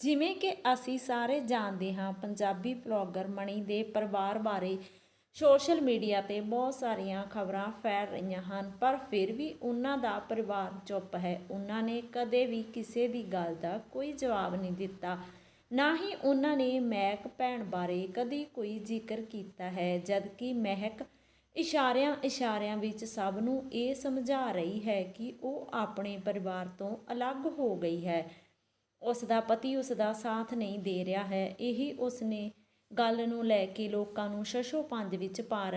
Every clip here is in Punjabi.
ਜਿਵੇਂ ਕਿ ਅਸੀਂ ਸਾਰੇ ਜਾਣਦੇ ਹਾਂ, ਪੰਜਾਬੀ ਬਲੌਗਰ ਮਣੀ ਦੇ ਪਰਿਵਾਰ ਬਾਰੇ ਸੋਸ਼ਲ ਮੀਡੀਆ ਤੇ ਬਹੁਤ ਸਾਰੀਆਂ ਖਬਰਾਂ ਫੈਲ ਰਹੀਆਂ ਹਨ, ਪਰ ਫਿਰ ਵੀ ਉਹਨਾਂ ਦਾ ਪਰਿਵਾਰ ਚੁੱਪ ਹੈ। ਉਹਨਾਂ ਨੇ ਕਦੇ ਵੀ ਕਿਸੇ ਦੀ ਗੱਲ ਦਾ ਕੋਈ ਜਵਾਬ ਨਹੀਂ ਦਿੱਤਾ। ਨਾ ਹੀ ਉਹਨਾਂ ਨੇ ਮਹਿਕ ਭੈਣ ਬਾਰੇ ਕਦੀ ਕੋਈ ਜ਼ਿਕਰ ਕੀਤਾ ਹੈ, ਜਦਕਿ ਮਹਿਕ ਇਸ਼ਾਰਿਆਂ ਇਸ਼ਾਰਿਆਂ ਵਿੱਚ ਸਭ ਨੂੰ ਇਹ ਸਮਝਾ ਰਹੀ ਹੈ ਕਿ ਉਹ ਆਪਣੇ ਪਰਿਵਾਰ ਤੋਂ ਅਲੱਗ ਹੋ ਗਈ ਹੈ। ਉਸ ਦਾ ਪਤੀ ਉਸ ਦਾ ਸਾਥ ਨਹੀਂ ਦੇ ਰਿਹਾ ਹੈ। ਇਹੀ ਉਸ ਨੇ ਗੱਲ ਨੂੰ ਲੈ ਕੇ ਲੋਕਾਂ ਨੂੰ ਸ਼ਸ਼ੋ ਪੰਜ ਵਿੱਚ ਪਾ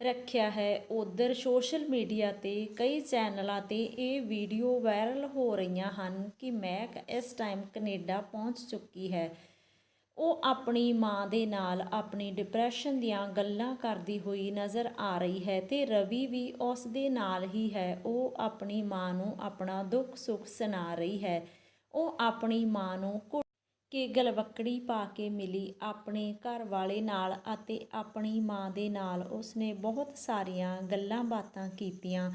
ਰੱਖਿਆ ਹੈ। ਉਧਰ ਸੋਸ਼ਲ ਮੀਡੀਆ ਤੇ ਕਈ ਚੈਨਲਾਂ ਤੇ ਇਹ ਵੀਡੀਓ ਵਾਇਰਲ ਹੋ ਰਹੀਆਂ ਹਨ ਕਿ ਮੈਕ ਇਸ ਟਾਈਮ ਕੈਨੇਡਾ ਪਹੁੰਚ ਚੁੱਕੀ ਹੈ। ਉਹ ਆਪਣੀ ਮਾਂ ਦੇ ਨਾਲ ਆਪਣੀ ਡਿਪਰੈਸ਼ਨ ਦੀਆਂ ਗੱਲਾਂ ਕਰਦੀ ਹੋਈ ਨਜ਼ਰ ਆ ਰਹੀ ਹੈ ਤੇ ਰਵੀ ਵੀ ਉਸ ਦੇ ਨਾਲ ਹੀ ਹੈ। ਉਹ ਆਪਣੀ ਮਾਂ ਨੂੰ ਆਪਣਾ ਦੁੱਖ ਸੁੱਖ ਸੁਣਾ ਰਹੀ ਹੈ। ਉਹ ਆਪਣੀ ਮਾਂ ਨੂੰ ਘੁੱਟ ਕੇ ਗਲਵੱਕੜੀ ਪਾ ਕੇ ਮਿਲੀ ਆਪਣੇ ਘਰ ਵਾਲੇ ਨਾਲ ਅਤੇ ਆਪਣੀ ਮਾਂ ਦੇ ਨਾਲ ਉਸਨੇ ਬਹੁਤ ਸਾਰੀਆਂ ਗੱਲਾਂ ਬਾਤਾਂ ਕੀਤੀਆਂ,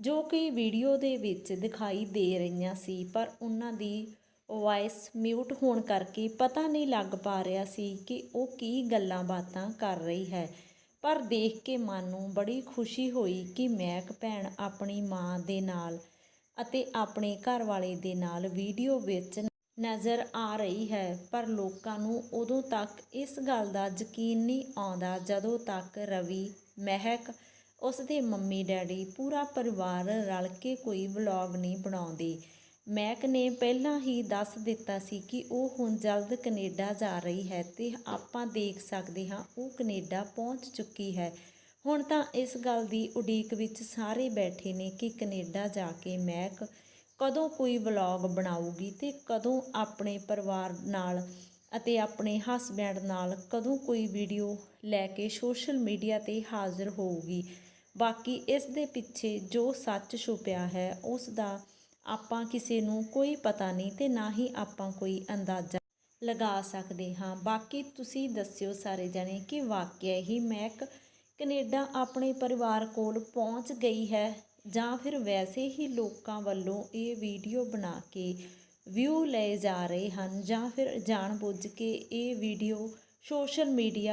ਜੋ ਕਿ ਵੀਡੀਓ ਦੇ ਵਿੱਚ ਦਿਖਾਈ ਦੇ ਰਹੀਆਂ ਸੀ, ਪਰ ਉਹਨਾਂ ਦੀ ਵਾਇਸ ਮਿਊਟ ਹੋਣ ਕਰਕੇ ਪਤਾ ਨਹੀਂ ਲੱਗ ਪਾ ਰਿਹਾ ਸੀ ਕਿ ਉਹ ਕੀ ਗੱਲਾਂ ਬਾਤਾਂ ਕਰ ਰਹੀ ਹੈ। ਪਰ ਦੇਖ ਕੇ ਮਨ ਨੂੰ ਬੜੀ ਖੁਸ਼ੀ ਹੋਈ ਕਿ ਮੈਕ ਭੈਣ ਆਪਣੀ ਮਾਂ ਦੇ ਨਾਲ ਅਤੇ ਆਪਣੇ ਘਰ ਵਾਲੇ ਦੇ ਨਾਲ ਵੀਡੀਓ ਵਿੱਚ ਨਜ਼ਰ ਆ ਰਹੀ ਹੈ। ਪਰ ਲੋਕਾਂ ਨੂੰ ਉਦੋਂ ਤੱਕ ਇਸ ਗੱਲ ਦਾ ਯਕੀਨ ਨਹੀਂ ਆਉਂਦਾ ਜਦੋਂ ਤੱਕ ਰਵੀ ਮਹਿਕ ਉਸ ਦੇ ਮੰਮੀ ਡੈਡੀ ਪੂਰਾ ਪਰਿਵਾਰ ਰਲ ਕੇ ਕੋਈ ਵਲੌਗ ਨਹੀਂ ਬਣਾਉਂਦੇ। ਮੈਕ ਨੇ ਪਹਿਲਾਂ ਹੀ ਦੱਸ ਦਿੱਤਾ ਸੀ ਕਿ ਉਹ ਹੁਣ ਜਲਦ ਕੈਨੇਡਾ ਜਾ ਰਹੀ ਹੈ ਤੇ ਆਪਾਂ ਦੇਖ ਸਕਦੇ ਹਾਂ ਉਹ ਕੈਨੇਡਾ ਪਹੁੰਚ ਚੁੱਕੀ ਹੈ। ਹੁਣ ਤਾਂ ਇਸ ਗੱਲ ਦੀ ਉਡੀਕ ਵਿੱਚ ਸਾਰੇ ਬੈਠੇ ਨੇ ਕਿ ਕੈਨੇਡਾ ਜਾ ਕੇ ਮਹਿਕ ਕਦੋਂ ਕੋਈ ਵਲੌਗ ਬਣਾਊਗੀ ਤੇ ਕਦੋਂ ਆਪਣੇ ਪਰਿਵਾਰ ਨਾਲ ਅਤੇ ਆਪਣੇ ਹਸਬੈਂਡ ਨਾਲ ਕਦੋਂ ਕੋਈ ਵੀਡੀਓ ਲੈ ਕੇ ਸੋਸ਼ਲ ਮੀਡੀਆ ਤੇ ਹਾਜ਼ਰ ਹੋਊਗੀ। ਬਾਕੀ ਇਸ ਦੇ ਪਿੱਛੇ ਜੋ ਸੱਚ ਛੁਪਿਆ ਹੈ, ਉਸ ਦਾ ਆਪਾਂ ਕਿਸੇ ਨੂੰ ਕੋਈ ਪਤਾ ਨਹੀਂ ਤੇ ਨਾ ਹੀ ਆਪਾਂ ਕੋਈ ਅੰਦਾਜ਼ਾ ਲਗਾ ਸਕਦੇ ਹਾਂ। ਬਾਕੀ ਤੁਸੀਂ ਦੱਸਿਓ ਸਾਰੇ ਜਣੇ ਕਿ ਵਾਕਿਆ ਹੀ ਮਹਿਕ ਕੈਨੇਡਾ ਆਪਣੇ ਪਰਿਵਾਰ ਕੋਲ ਪਹੁੰਚ ਗਈ ਹੈ ਜਾਂ ਫਿਰ ਵੈਸੇ ਹੀ ਲੋਕਾਂ ਵੱਲੋਂ ਇਹ ਵੀਡੀਓ ਬਣਾ ਕੇ ਵਿਊ ਲਏ ਜਾ ਰਹੇ ਹਨ ਜਾਂ ਫਿਰ ਜਾਣਬੁੱਝ ਕੇ ਇਹ ਵੀਡੀਓ ਸੋਸ਼ਲ ਮੀਡੀਆ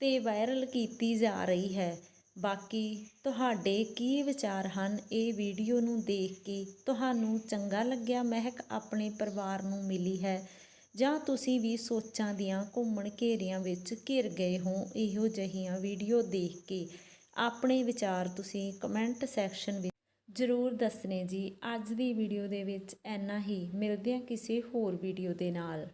ਤੇ ਵਾਇਰਲ ਕੀਤੀ ਜਾ ਰਹੀ ਹੈ। ਬਾਕੀ ਤੁਹਾਡੇ ਕੀ ਵਿਚਾਰ ਹਨ? ਇਹ ਵੀਡੀਓ ਨੂੰ ਦੇਖ ਕੇ ਤੁਹਾਨੂੰ ਚੰਗਾ ਲੱਗਿਆ? ਮਹਿਕ ਆਪਣੇ ਪਰਿਵਾਰ ਨੂੰ ਮਿਲੀ ਹੈ। ਜਾਂ ਤੁਸੀਂ ਵੀ ਸੋਚਾਂ ਦੀਆਂ ਘੁੰਮਣ ਘੇਰਿਆਂ ਵਿੱਚ ਘਿਰ ਗਏ ਹੋ, ਇਹੋ ਜਿਹੀਆਂ ਵੀਡੀਓ ਦੇਖ ਕੇ ਆਪਣੇ ਵਿਚਾਰ ਤੁਸੀਂ ਕਮੈਂਟ ਸੈਕਸ਼ਨ ਵਿੱਚ ਜ਼ਰੂਰ ਦੱਸਣੇ ਜੀ। ਅੱਜ ਦੀ ਵੀਡੀਓ ਦੇ ਵਿੱਚ ਇੰਨਾ ਹੀ। ਮਿਲਦੇ ਹਾਂ ਕਿਸੇ ਹੋਰ ਵੀਡੀਓ ਦੇ ਨਾਲ।